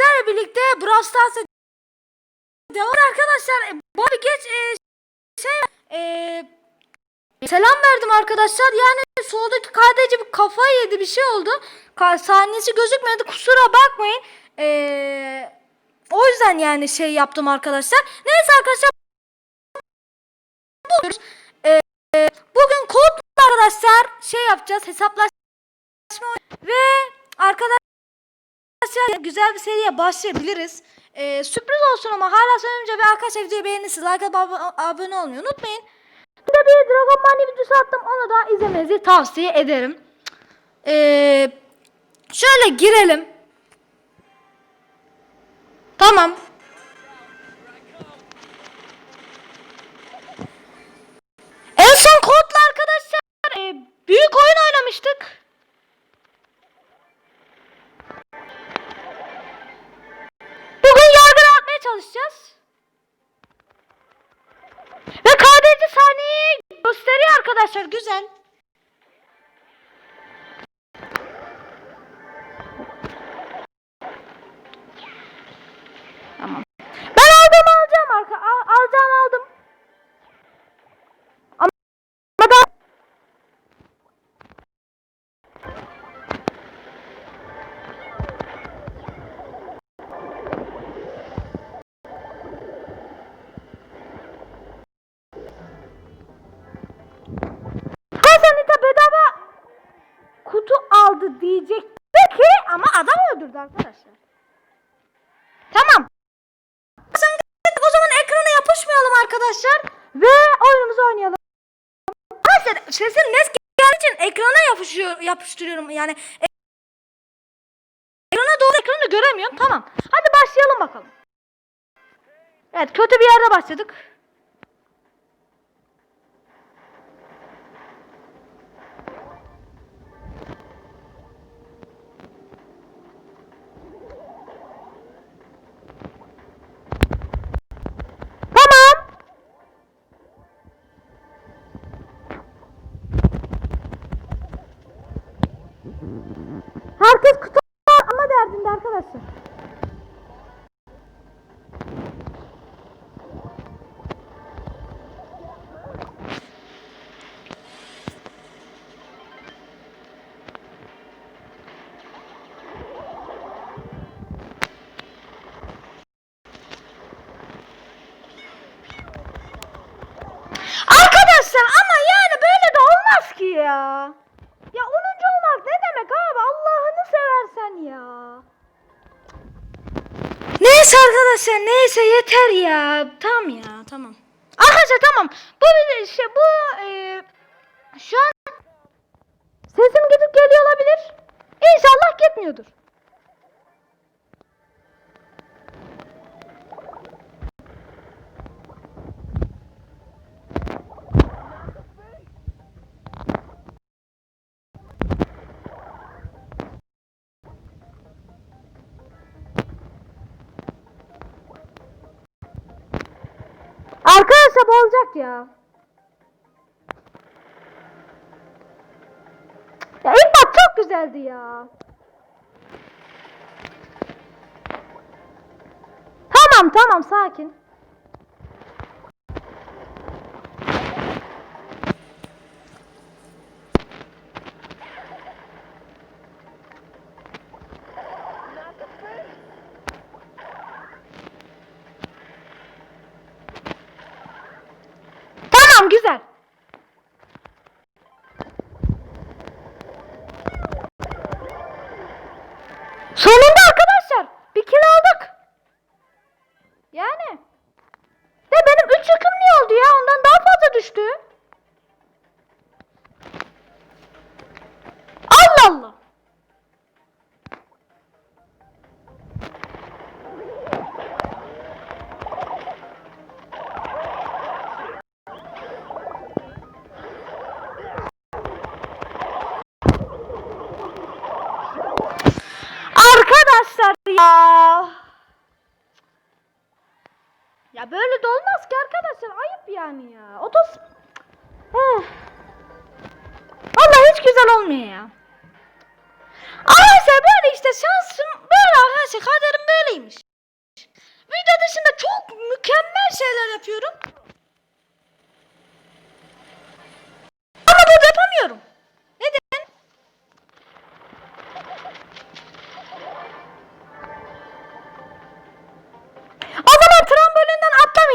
sizlerle birlikte Brawl Stars'a devam arkadaşlar. e, bir geç e, şey e, selam verdim arkadaşlar. Yani soldaki KDC bir kafayı yedi bir şey oldu. Sahnesi gözükmedi kusura bakmayın. E, o yüzden yani şey yaptım arkadaşlar. Neyse arkadaşlar bu- e, e, bugün kodla arkadaşlar şey yapacağız hesaplaşma ve arkadaşlar Arkadaşlar güzel bir seriye başlayabiliriz. Ee, sürpriz olsun ama hala söylemeyince ve arkadaşlar videoyu beğenirsiniz. Like atıp ab- abone olmayı unutmayın. Bir de bir Dragon Ball videosu attım. Onu da izlemenizi tavsiye ederim. Ee, şöyle girelim. Tamam. En son kodla arkadaşlar e, büyük oyun oynamıştık. Çalışacağız. Ve KDC sahneyi gösteriyor arkadaşlar. Güzel. Öldürdü arkadaşlar. Tamam. O zaman ekrana yapışmayalım arkadaşlar ve oyunumuzu oynayalım. Arkadaşlar sesim net geldiği için ekrana yapışıyor, yapıştırıyorum yani. e- Ekrana doğru ekranı göremiyorum. Tamam. Hadi başlayalım bakalım. Evet kötü bir yerde başladık. Tamam. Herkes kutu ama derdinde arkadaşlar. Arkadaşlar ama yani böyle de olmaz ki ya. Ya 10. olmak ne demek abi Allah'ını seversen ya. Neyse arkadaşlar neyse yeter ya. Tamam ya tamam. Arkadaşlar tamam. Bu bir şey bu e, şu an sesim gidip geliyor olabilir. İnşallah gitmiyordur. Arkadaşlar olacak ya. Ya maç çok güzeldi ya. Tamam tamam sakin. Tamam güzel. Sonunda arkadaşlar bir kill aldık. Yani. De benim 3 yüküm niye oldu ya? Ondan daha fazla düştü. Allah Allah. Arkadaşlar ya. Ya böyle de olmaz ki arkadaşlar. Ayıp yani ya. Otos... Eh. Vallahi hiç güzel olmuyor ya. Arkadaşlar böyle işte şansım böyle arkadaşlar kaderim böyleymiş. Video dışında çok mükemmel şeyler yapıyorum. Ama burada yapamıyorum.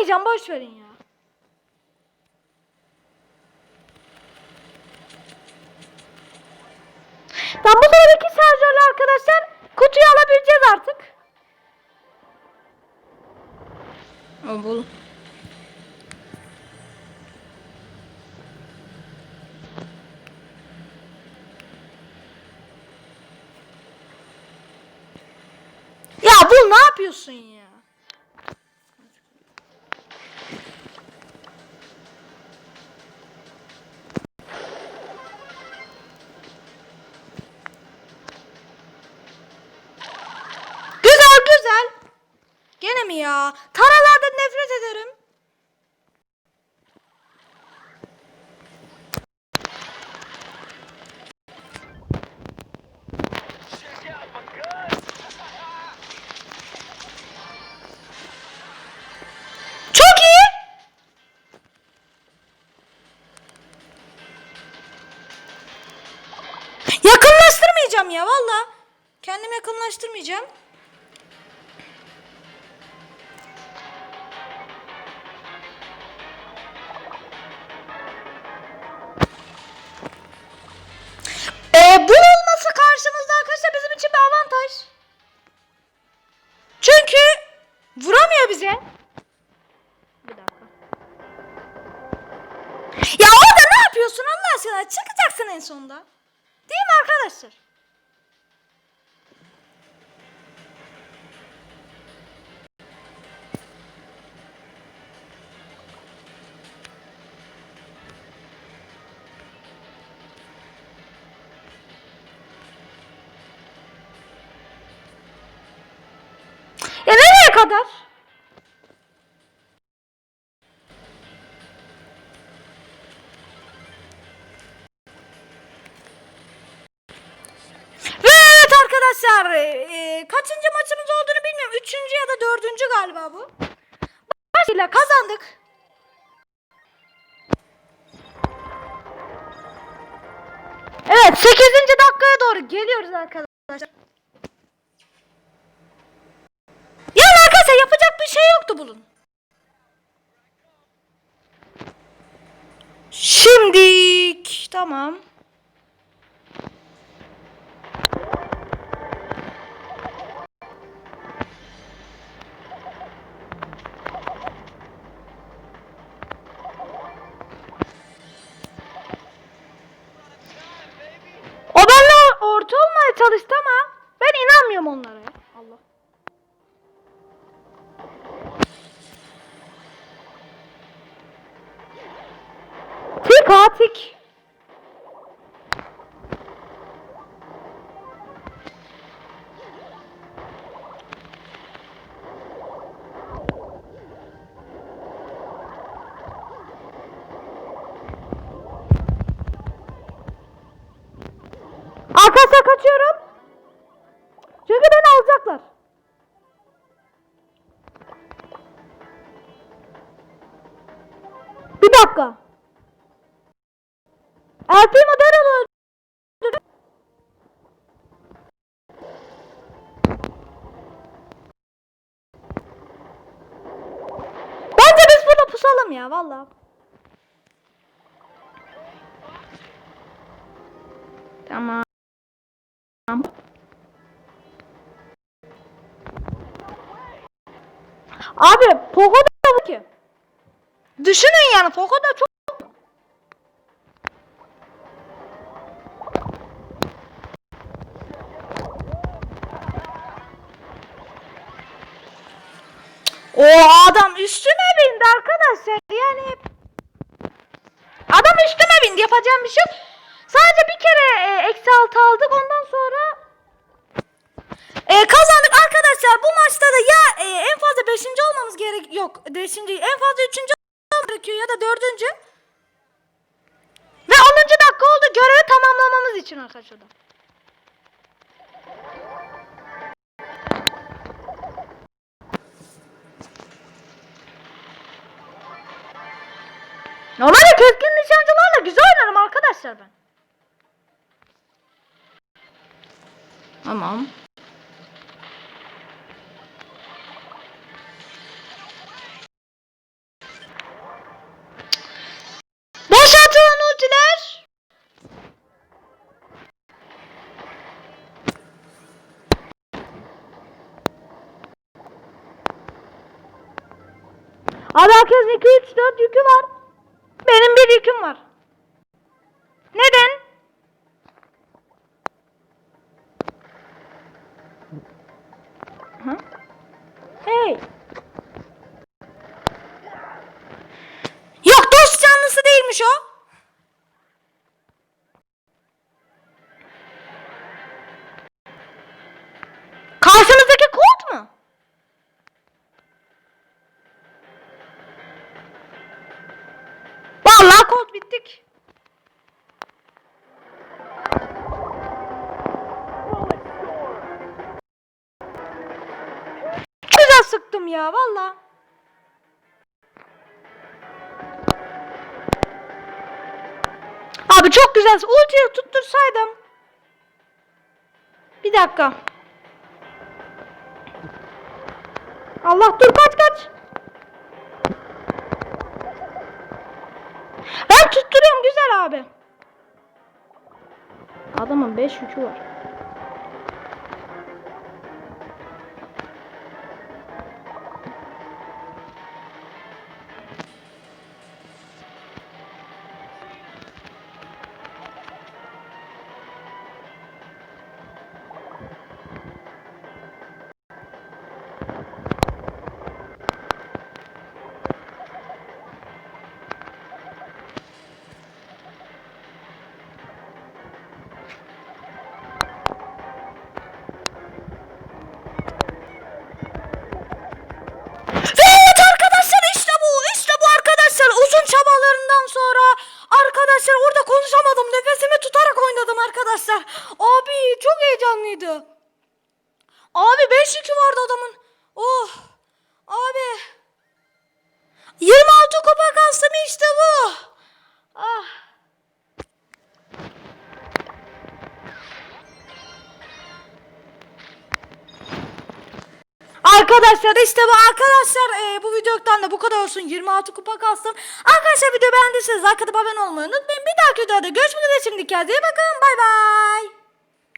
Atlamayacağım. Boş verin ya. Tamam bu sonraki şarjörle arkadaşlar kutuyu alabileceğiz artık. Bul. Ya bul ne yapıyorsun ya? Mi ya? Taralardan nefret ederim. Çok iyi. Yakınlaştırmayacağım ya valla. Kendimi yakınlaştırmayacağım. Ya orada ne yapıyorsun Allah aşkına? Çıkacaksın en sonunda. Değil mi arkadaşlar? Ya nereye kadar? Arkadaşlar e, kaçıncı maçımız olduğunu bilmiyorum. Üçüncü ya da dördüncü galiba bu. Başıyla kazandık. Evet 8. dakikaya doğru geliyoruz arkadaşlar. Yani arkadaşlar yapacak bir şey yoktu bunun. Şimdik tamam. Bir dakika. El Primo Daryl'ı öldürdü. Bence biz burada pusalım ya valla. Tamam. Abi ki. Düşünün yani Poco da çok O adam üstüme bindi arkadaşlar. Yani adam üstüme bindi. Yapacağım bir şey. Sadece bir kere e, eksi altı aldık. Ondan sonra e, kazandık arkadaşlar. Bu maçta da ya e, en fazla beşinci olmamız gerek yok. Beşinci en fazla üçüncü ya da dördüncü. Ve 10. dakika oldu görevi tamamlamamız için arkadaşlar. Normalde keskin nişancılarla güzel oynarım arkadaşlar ben. Tamam. Abi herkesin 2, 3, 4 yükü var. Benim bir yüküm var. Neden? Ha? Hey. Yok dost canlısı değilmiş o. Karşınızdaki ya vallahi. Abi çok güzel. Ultiyi tuttursaydım. Bir dakika. Allah dur kaç kaç. Ben tutturuyorum güzel abi. Adamın 5 yükü var. Arkadaşlar işte bu arkadaşlar e, bu videodan da bu kadar olsun 26 kupa kastım. Arkadaşlar video beğendiyseniz atıp abone olmayı unutmayın. Bir dahaki videoda görüşmek üzere şimdi kendinize bakın bay bay.